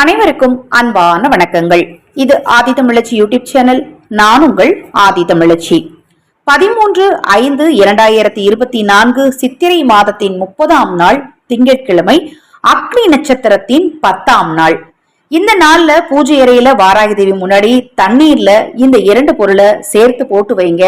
அனைவருக்கும் அன்பான வணக்கங்கள். இது ஆதி தமிழச்சி யூடியூப் சேனல் நான் உங்கள் ஆதி தமிழச்சி. பதிமூன்று ஐந்து இரண்டாயிரத்தி இருபத்தி நான்கு சித்திரை மாதத்தின் முப்பதாம் நாள் திங்கட்கிழமை அக்னி நட்சத்திரத்தின் பத்தாம் நாள். இந்த நாள்ல பூஜை அறையில வாராகி தேவி முன்னாடி தண்ணீர்ல இந்த இரண்டு பொருளை சேர்த்து போட்டு வைங்க.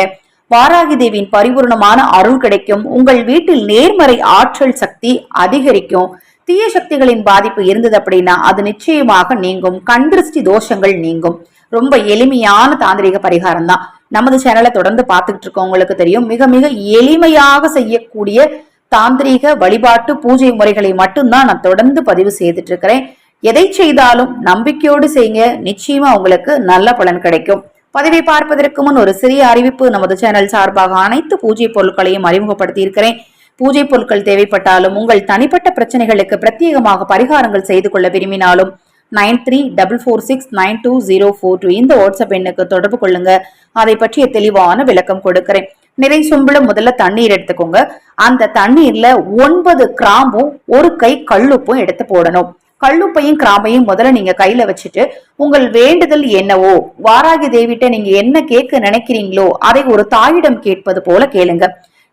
வாராகி தேவியின் பரிபூர்ணமான அருள் கிடைக்கும். உங்கள் வீட்டில் நேர்மறை ஆற்றல் சக்தி அதிகரிக்கும். தீய சக்திகளின் பாதிப்பு இருந்தது அப்படின்னா அது நிச்சயமாக நீங்கும். கண்திருஷ்டி தோஷங்கள் நீங்கும். ரொம்ப எளிமையான தாந்திரிக பரிகாரம் தான். நமது சேனலை தொடர்ந்து பார்த்துக்கிட்டு இருக்கவங்களுக்கு தெரியும். மிக மிக எளிமையாக செய்யக்கூடிய தாந்திரீக வழிபாட்டு பூஜை முறைகளை மட்டும்தான் நான் தொடர்ந்து பதிவு செய்துட்டு இருக்கிறேன் எதை செய்தாலும் நம்பிக்கையோடு செய்யுங்க. நிச்சயமா உங்களுக்கு நல்ல பலன் கிடைக்கும். பதிவை பார்ப்பதற்கு முன் ஒரு சிறிய அறிவிப்பு. நமது சேனல் சார்பாக அனைத்து பூஜை பொருட்களையும் அறிமுகப்படுத்தி இருக்கிறேன் பூஜை பொருட்கள் தேவைப்பட்டாலும் உங்கள் தனிப்பட்ட பிரச்சனைகளுக்கு பிரத்யேகமாக பரிகாரங்கள் செய்து கொள்ள விரும்பினாலும் nine three double four six nine two zero four two இந்த வாட்ஸ்அப் எண்ணுக்கு தொடர்பு கொள்ளுங்க. அதை பற்றிய தெளிவான விளக்கம் கொடுக்கிறேன். நிறை சொம்புல முதல்ல தண்ணீர் எடுத்துக்கோங்க. அந்த தண்ணீர்ல ஒன்பது கிராம்பும் ஒரு கை கல்லுப்பும் எடுத்து போடணும். கல்லுப்பையும் கிராம்பையும் முதல்ல நீங்க கையில வச்சுட்டு உங்கள் வேண்டுதல் என்னவோ வாராகி தேவிட்ட நீங்க என்ன கேட்க நினைக்கிறீங்களோ அதை ஒரு தாயிடம் கேட்பது போல கேளுங்க.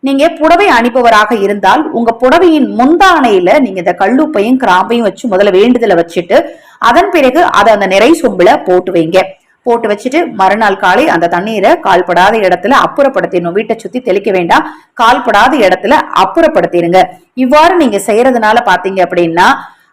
நீங்க புடவை அணிபவராக இருந்தால் உங்க புடவையின் முந்தானையில நீங்க இந்த கல்லுப்பையும் கிராம்பையும் வச்சு முதல்ல வேண்டுதலை வச்சுட்டு அதன் பிறகு அதை அந்த நிறை சொம்புல போட்டு வைங்க. போட்டு வச்சுட்டு மறுநாள் காலை அந்த தண்ணீரை கால்படாத இடத்துல அப்புறப்படுத்திடணும். வீட்டை சுத்தி தெளிக்க வேண்டாம். கால்படாத இடத்துல அப்புறப்படுத்திடுங்க. இவ்வாறு நீங்க செய்யறதுனால பாத்தீங்க அப்படின்னா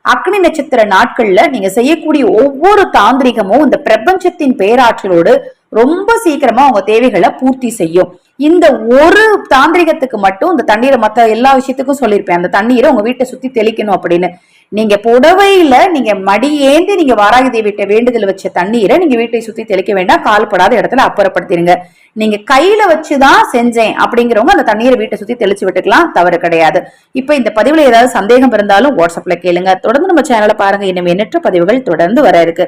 அக்னி நட்சத்திர நாட்கள்ல நீங்க செய்யக்கூடிய ஒவ்வொரு தாந்திரிகமும் இந்த பிரபஞ்சத்தின் பேராற்றலோடு ரொம்ப சீக்கிரமா உங்க தேவைகளை பூர்த்தி செய்யும். இந்த ஒரு தாந்திரிகத்துக்கு மட்டும் இந்த தண்ணீரை மற்ற எல்லா விஷயத்துக்கும் சொல்லியிருப்பேன் அந்த தண்ணீரை உங்க வீட்டை சுத்தி தெளிக்கணும் அப்படின்னு. நீங்க புடவையில நீங்க மடி ஏந்தி நீங்க வாராகி தேவிட்ட வேண்டுதல் வச்ச தண்ணீரை நீங்க வீட்டை சுத்தி தெளிக்க வேண்டாம். கால்படாத இடத்துல அப்புறப்படுத்திடுங்க நீங்க கையில வச்சுதான் செஞ்சேன் அப்படிங்கிறவங்க அந்த தண்ணீரை வீட்டை சுத்தி தெளிச்சு விட்டுக்கலாம். தவறு கிடையாது. இப்ப இந்த பதிவுல ஏதாவது சந்தேகம் இருந்தாலும் வாட்ஸ்அப்ல கேளுங்க. தொடர்ந்து நம்ம சேனலை பாருங்க. இன்னும் எண்ணற்ற பதிவுகள் தொடர்ந்து வர இருக்கு.